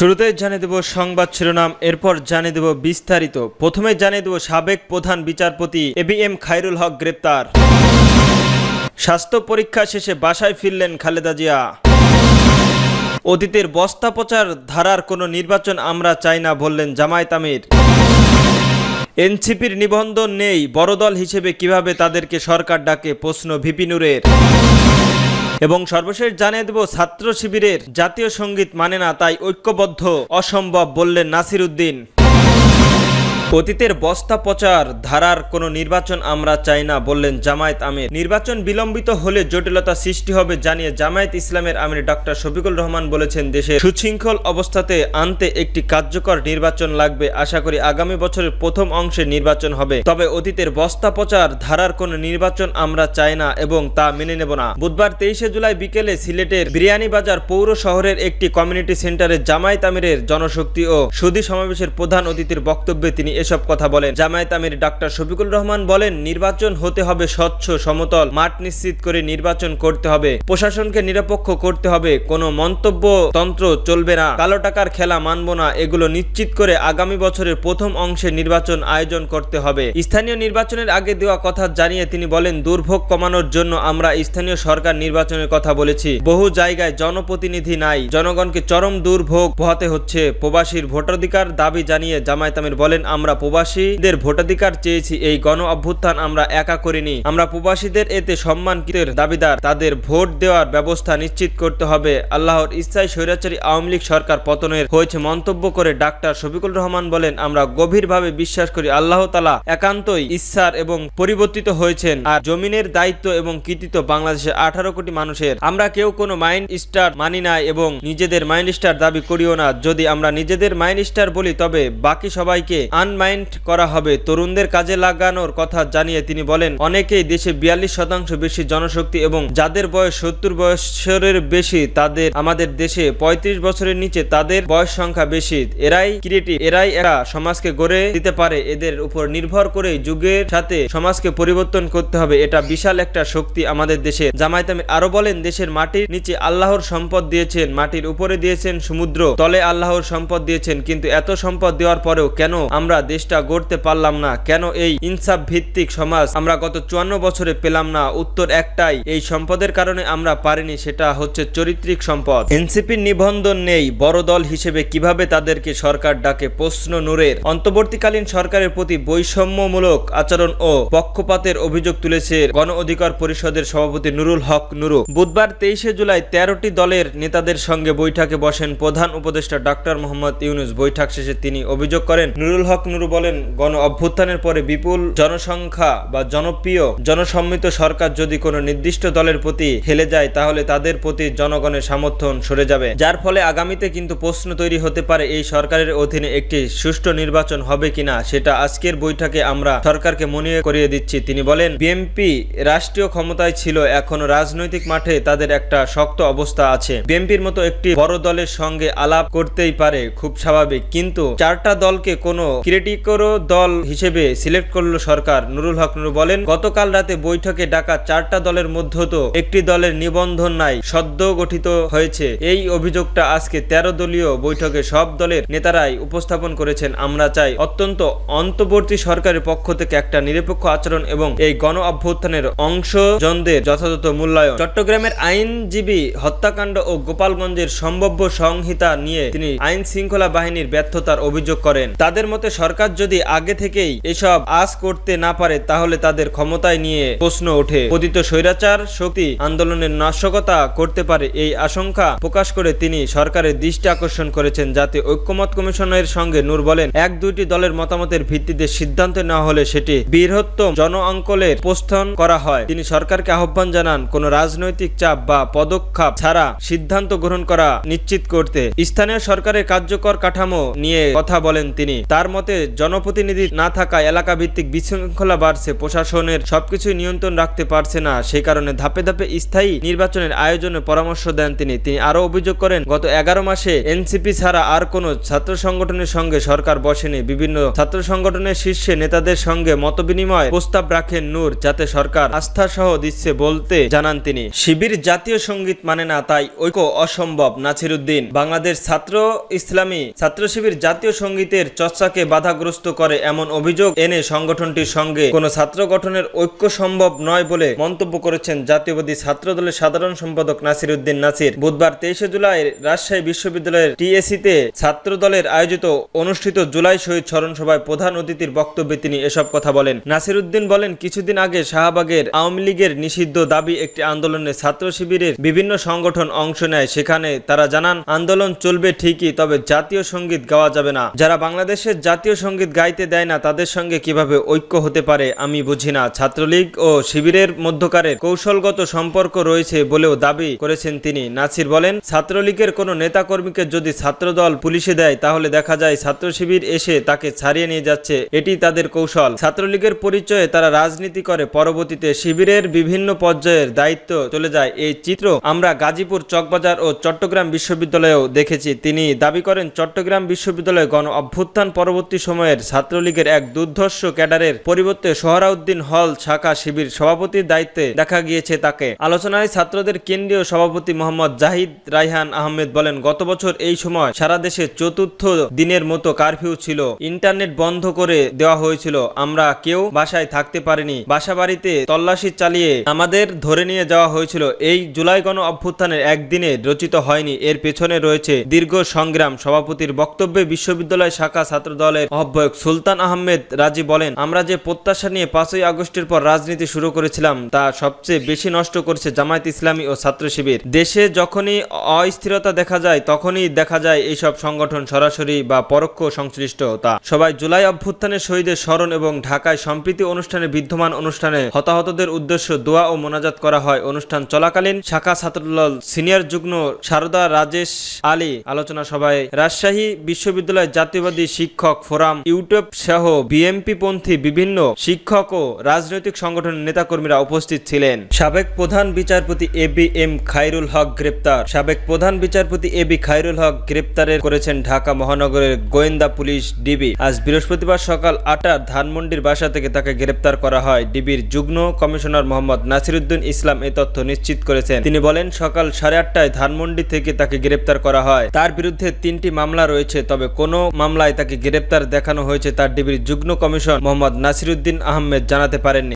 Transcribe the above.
শুরুতে জানিয়ে দেব সংবাদ শিরোনাম, এরপর জানিয়ে দেব বিস্তারিত। প্রথমে জানিয়ে দেব সাবেক প্রধান বিচারপতি A B M Khairul Haque গ্রেপ্তার। স্বাস্থ্য পরীক্ষা শেষে বাসায় ফিরলেন খালেদা জিয়া। অতীতের বস্তা পচার ধারার কোনো নির্বাচন আমরা চাই না বললেন জামায়াত আমির। এনসিপির নিবন্ধন নেই, বড় দল হিসেবে কীভাবে তাদেরকে সরকার ডাকে প্রশ্ন ভিপিনুরের এবং সর্বশেষ জানিয়ে দেব, ছাত্র শিবিরের জাতীয় সংগীত মানে না, তাই ঐক্যবদ্ধ। অসম্ভব, বললেন নাসির উদ্দিন। অতীতের বস্তা পচার ধারার কোনো নির্বাচন আমরা চাই না, বললেন জামায়াত আমির। নির্বাচন বিলম্বিত হলে জটিলতা সৃষ্টি হবে জানিয়ে জামায়াত ইসলামের আমির ডক্টর শফিকুল রহমান বলেছেন দেশে সুশৃঙ্খল অবস্থাতে আনতে একটি কার্যকর নির্বাচন লাগবে। আশা করি আগামী বছরের প্রথম অংশে নির্বাচন হবে। তবে অতীতের বস্তা পচার ধারার কোনো নির্বাচন আমরা চাই না এবং তা মেনে নেব না। বুধবার তেইশে জুলাই বিকেলে সিলেটের বিরিয়ানীবাজার পৌর শহরের একটি কমিউনিটি সেন্টারে জামায়াত আমিরের জনশক্তি ও সুদী সমাবেশের প্রধান অতিথির বক্তব্যে তিনি এসব কথা বলেন। জামায়াত আমির ডাক্তার শফিকুল রহমান বলেন, নির্বাচন হতে হবে স্বচ্ছ, সমতল। মাঠ নিশ্চিত করে নির্বাচন করতে হবে। প্রশাসনকে নিরপেক্ষ করতে হবে। কোনো মন্তব্য তন্ত্র চলবে না। কালো টাকার খেলা মানব না। এগুলো নিশ্চিত করে আগামী বছরের প্রথম অংশে নির্বাচন আয়োজন করতে হবে। স্থানীয় নির্বাচনের আগে দেওয়া কথা জানিয়ে তিনি বলেন, দুর্ভোগ কমানোর জন্য আমরা স্থানীয় সরকার নির্বাচনের কথা বলেছি। বহু জায়গায় জনপ্রতিনিধি নাই। জনগণকে চরম দুর্ভোগ পোহাতে হচ্ছে। প্রবাসীর ভোটাধিকার দাবি জানিয়ে জামায়াত আমির বলেন, আমরা প্রবাসীদের ভোটাধিকার চেয়েছি, এই গণ অভ্যুত্থান আমরা একা করিনি। আমরা প্রবাসীদের এতে সম্মানিতের দাবিদার, তাদের ভোট দেওয়ার ব্যবস্থা নিশ্চিত করতে হবে। আল্লাহর ইচ্ছায় স্বৈরাচারী আওয়ামী লীগ সরকার পতনের হয়েছে মন্তব্য করে ডাক্তার শফিকুল রহমান বলেন, আমরা গভীরভাবে বিশ্বাস করি আল্লাহ তালা একান্তই ইচ্ছার এবং পরিবর্তিত হয়েছেন আর জমিনের দায়িত্ব এবং কৃতিত্ব বাংলাদেশের আঠারো কোটি মানুষের। আমরা কেউ কোনো মাইন্ড স্টার মানি না এবং নিজেদের মাইন্ড স্টার দাবি করিও না। যদি আমরা নিজেদের মাইন্ড স্টার বলি, তবে বাকি সবাইকে আনমাইন্ড করা হবে। তরুণদের কাজে লাগানোর কথা জানিয়ে তিনি বলেন, অনেকেই দেশে বিয়াল্লিশ শতাংশ বেশি জনশক্তি এবং যাদের বয়স সত্তর বছরের বেশি তাদের, আমাদের দেশে ৩৫ বছরের নিচে তাদের বয়স সংখ্যা বেশি। এরাই ক্রিয়েটিভ এরাই এরা সমাজকে গড়ে দিতে পারে। এদের উপর নির্ভর করে যুগের সাথে সমাজকে পরিবর্তন করতে হবে। এটা বিশাল একটা শক্তি আমাদের দেশে। জামায়াত আমির আরও বলেন, দেশের মাটির নিচে আল্লাহর সম্পদ দিয়েছেন, মাটির উপরে দিয়েছেন সমুদ্র, তলে আল্লাহর সম্পদ দিয়েছেন, কিন্তু এত সম্পদ দেওয়ার পরেও কেন আমরা দেশটা গড়তে পারলাম না। কেন এই ইনসাফ ভিত্তিক সমাজ আমরা গত চুয়ান্ন বছরে পেলাম না? উত্তর একটাই, এই সম্পদের কারণে আমরা পারিনি, সেটা হচ্ছে চরিত্রিক সম্পদ। এনসিপির নিবন্ধন নেই, বড় দল হিসেবে কীভাবে তাদেরকে সরকার ডাকে? প্রশ্ন নূরের। অন্তর্বর্তীকালীন সরকারের প্রতি বৈষম্যমূলক আচরণ ও পক্ষপাতের অভিযোগ তুলেছে গণ অধিকার পরিষদের সভাপতি নুরুল হক নুরু। বুধবার তেইশে জুলাই তেরোটি দলের নেতাদের সঙ্গে বৈঠকে বসেন প্রধান উপদেষ্টা ডক্টর মোহাম্মদ ইউনুস। বৈঠক শেষে তিনি অভিযোগ করেন, নুরুল হক নুরু বলেন, গণ অভ্যুত্থানের পরে বিপুল জনসংখ্যা বা জনপ্রিয় জনসম্মিত সরকার যদি কোনো নির্দিষ্ট দলের প্রতি হেলে যায়, তাহলে তাদের প্রতি জনগণের সমর্থন সরে যাবে। যার ফলে আগামীতে কিন্তু প্রশ্ন তৈরি হতে পারে, এই সরকারের অধীনে একটি সুষ্ঠু নির্বাচন হবে কিনা, সেটা আজকের বৈঠকে আমরা সরকারকে মনে করিয়ে দিচ্ছি। তিনি বলেন, বিএনপি রাষ্ট্রীয় ক্ষমতায় ছিল, এখনও রাজনৈতিক মাঠে তাদের একটা শক্ত অবস্থা আছে। বিএনপির মতো একটি বড় দলের সঙ্গে আলাপ করতেই পারে, খুব স্বাভাবিক। কিন্তু চারটা দলকে কোনো ক্রিটিকরও দল হিসেবে সিলেক্ট করল সরকার। নুরুল হক নুরু বলেন, গতকাল রাতে বৈঠকে ডাকা চারটা দলের মধ্যে তো একটি দলের নিবন্ধন নাই, সদ্য গঠিত হয়েছে। এই অভিযোগটা আজকে তেরো দলীয় বৈঠকে সব দলের নেতারাই উপস্থাপন করেছেন। আমরা চাই অত্যন্ত অন্তর্বর্তী সরকারের পক্ষ থেকে একটা নিরপেক্ষ আচরণ এবং এই গণ অভ্যুত্থানের অংশজনদের যথাযথ মূল্যায়ন। চট্টগ্রামের আইনজীবী হত্যাকাণ্ড ও গোপালগঞ্জের সম্ভাব্য সংহিতা নিয়ে তিনি আইন শৃঙ্খলা বাহিনীর ব্যর্থতার অভিযোগ করেন। তাদের মতে সরকার যদি আগে থেকেই এসব আজ করতে না পারে, তাহলে তাদের ক্ষমতায় নিয়ে প্রশ্ন ওঠে। পতিত স্বৈরাচার শক্তি আন্দোলনের নাশকতা করতে পারে এই আশঙ্কা প্রকাশ করে তিনি সরকারের দৃষ্টি আকর্ষণ করেছেন যাতে ঐক্যমত কমিশনের সঙ্গে নূর বলেন, এক দুইটি দলের মতামতের ভিত্তিতে সিদ্ধান্ত নেওয়া হলে সেটি বৃহত্তম জন অঙ্কলের প্রস্থান করা হয়। তিনি সরকারকে আহ্বান জানান, কোন রাজনৈতিক চাপ বা পদক্ষেপ ছাড়া সিদ্ধান্ত গ্রহণ করা নিশ্চিত করতে। স্থানীয় সরকারের কার্যকর কাঠামো নিয়ে কথা বলেন তিনি। তার মতে জনপ্রতিনিধি না থাকায় এলাকা ভিত্তিক বিশৃঙ্খলা বাড়ছে, প্রশাসনের সবকিছু নিয়ন্ত্রণ রাখতে পারছে না। সেই কারণে ধাপে ধাপে স্থায়ী নির্বাচনের আয়োজনের পরামর্শ দেন তিনি। তিনি আরও অভিযোগ করেন, গত এগারো মাসে এনসিপি ছাড়া আর কোনো ছাত্র সংগঠনের সঙ্গে সরকার বসেনি। বিভিন্ন ছাত্র সংগঠনের শীর্ষে নেতাদের সঙ্গে মতবিনিময় প্রস্তাব রাখেন নূর, যাতে সরকার আস্থা সহ দিচ্ছে বলতে জানান তিনি। শিবির জাতীয় সংগীত মানে না, তাই ঐক্য অসম্ভব। নাছিরুদ্দিন বাংলাদেশ ছাত্র ইসলামী ছাত্র শিবির জাতীয় সঙ্গীতের চর্চাকে বাধাগ্রস্ত করে এমন অভিযোগ এনে সংগঠনটির সঙ্গে কোনো ছাত্র গঠনের ঐক্য সম্ভব নয় বলে মন্তব্য করেছেন জাতীয়বাদী ছাত্র দলের সাধারণ সম্পাদক নাসিরুদ্দিন নাসির। বুধবার তেইশে জুলাই রাজশাহী বিশ্ববিদ্যালয়ের টিএসিতে ছাত্র দলের আয়োজিত অনুষ্ঠিত জুলাই শহীদ স্মরণ সভায় প্রধান অতিথির বক্তব্যে তিনি এসব কথা বলেন। নাসিরুদ্দিন বলেন, কিছুদিন আগে শাহবাগের আওয়ামী লীগের নিষিদ্ধ দাবি একটি আন্দোলনে ছাত্র শিবিরের বিভিন্ন সংগঠন অংশ নেয়। সেখানে তারা জানান, আন্দোলন চলবে ঠিকই, তবে জাতীয় সংগীত গাওয়া যাবে না। যারা বাংলাদেশের জাতীয় সংগীত গাইতে দেয় না, তাদের সঙ্গে কীভাবে ঐক্য হতে পারে আমি বুঝি না। ছাত্রলীগ ও শিবিরের মধ্যকারের কৌশলগত সম্পর্ক রয়েছে বলেও দাবি করেছেন তিনি। নাসির বলেন, ছাত্রলীগের কোনো নেতাকর্মীকে যদি ছাত্রদল পুলিশে দেয়, তাহলে দেখা যায় ছাত্র শিবির এসে তাকে ছাড়িয়ে নিয়ে যাচ্ছে। এটি তাদের কৌশল। ছাত্রলীগের পরিচয়ে তারা রাজনীতি করে, পরবর্তীতে শিবিরের বিভিন্ন পর্যায়ের দায়িত্ব চলে যায়। এই চিত্র আমরা গাজীপুর চকবাজার ও চট্টগ্রাম বিশ্ববিদ্যালয়েও দেখেছি। তিনি দাবি করেন, চট্টগ্রাম বিশ্ববিদ্যালয়ে গণ অভ্যুত্থান পরবর্তী সময়ের ছাত্রলীগের এক দুর্ধর্ষ ক্যাডারের পরিবর্তে সোহরাউদ্দিন হল শাখা শিবির সভাপতির দায়িত্বে দেখা গিয়েছে তাকে। আলোচনায় ছাত্রদের কেন্দ্রীয় সভাপতি মোহাম্মদ জাহিদ রাইহান আহমেদ বলেন, গত বছর এই সময় সারা দেশে চতুর্থ দিনের মতো কারফিউ ছিল। ইন্টারনেট বন্ধ করে দেওয়া হয়েছিল। আমরা কেউ বাসায় থাকতে পারিনি। বাসা বাড়িতে তল্লাশি চালিয়ে আমাদের ধরে নিয়ে যাওয়া হয়েছিল। এই জুলাই গণ অভ্যুত্থানের একদিনে রচিত হয়নি। এর পেছনে রয়েছে দীর্ঘ সংগ্রাম। সভাপতির বক্তব্যে বিশ্ববিদ্যালয় শাখা ছাত্র দলের আহ্বায়ক সুলতান আহমেদ রাজি বলেন, আমরা যে প্রত্যাশা নিয়ে পাঁচই আগস্টের পর রাজনীতি শুরু করেছিলাম, তা সবচেয়ে বেশি নষ্ট করেছে জামায়াত ইসলামী ও ছাত্র শিবির। দেশে যখনই অস্থিরতা দেখা যায়, তখনই দেখা যায় এইসব সংগঠন সরাসরি বা পরোক্ষ সংশ্লিষ্টতা। সবাই জুলাই অভ্যুত্থানের শহীদের স্মরণ এবং ঢাকায় সম্প্রীতি অনুষ্ঠানে বিদ্যমান অনুষ্ঠানে হতাহতদের উদ্দেশ্য দোয়া ও মোনাজাত করা হয়। অনুষ্ঠান চলাকালীন শাখা ছাত্রদল সিনিয়র যুগ্ম সারদা রাজেশ আলী আলোচনা সভায় রাজশাহী বিশ্ববিদ্যালয় জাতীয়বাদী শিক্ষক ফোরাম ইউটিউব সহ বিএমপি পন্থী বিভিন্ন শিক্ষক ও রাজনৈতিক সংগঠনের নেতাকর্মীরা উপস্থিত ছিলেন। সাবেক প্রধান বিচারপতি A B M Khairul Haque গ্রেপ্তার। সাবেক প্রধান বিচারপতি এ বি খাইরুল হক গ্রেপ্তারের করেছেন ঢাকা মহানগরের গোয়েন্দা পুলিশ ডিবি। আজ বৃহস্পতিবার সকাল আটটার ধানমন্ডির বাসা থেকে তাকে গ্রেপ্তার করা হয়। ডিবির যুগ্ম কমিশনার মোহাম্মদ নাসিরুদ্দিন ইসলাম এ তথ্য নিশ্চিত করেছেন। তিনি বলেন, সকাল সাড়ে আটটায় ধানমন্ডি থেকে তাকে গ্রেপ্তার করা হয়। তার বিরুদ্ধে তিনটি মামলা রয়েছে, তবে কোনো মামলায় তাকে গ্রেপ্তার দেখানো হয়েছে তার ডিবির যুগ্ম কমিশন মোহাম্মদ নাসিরুদ্দিন আহমেদ জানাতে পারেননি।